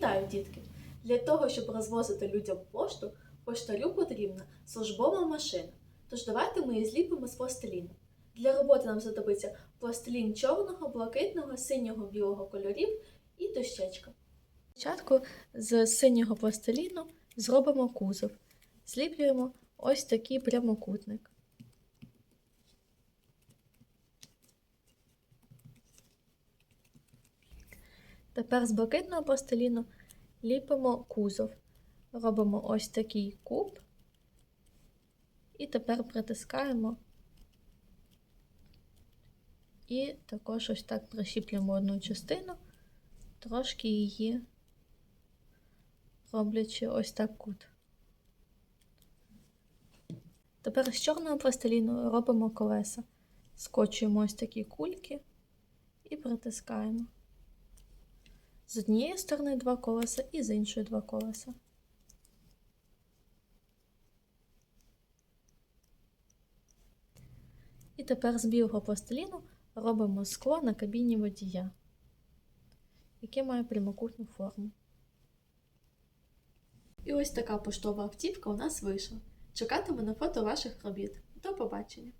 Вітаю, дітки! Для того, щоб розвозити людям пошту, поштарю потрібна службова машина. Тож давайте ми її зліпимо з пластиліну. Для роботи нам знадобиться пластилін чорного, блакитного, синього, білого кольорів і дощечка. Спочатку з синього пластиліну зробимо кузов. Зліплюємо ось такий прямокутник. Тепер з блакитного пластиліну ліпимо кузов. Робимо ось такий куб. І тепер притискаємо. І також ось так прищіплюємо одну частину, трошки її роблячи ось так кут. Тепер з чорного пластиліну робимо колеса. Скочуємо ось такі кульки і притискаємо. З однієї сторони два колеса і з іншої два колеса. І тепер з білого пластиліну робимо скло на кабіні водія, яке має прямокутну форму. І ось така поштова автівка у нас вийшла. Чекатиму на фото ваших робіт. До побачення!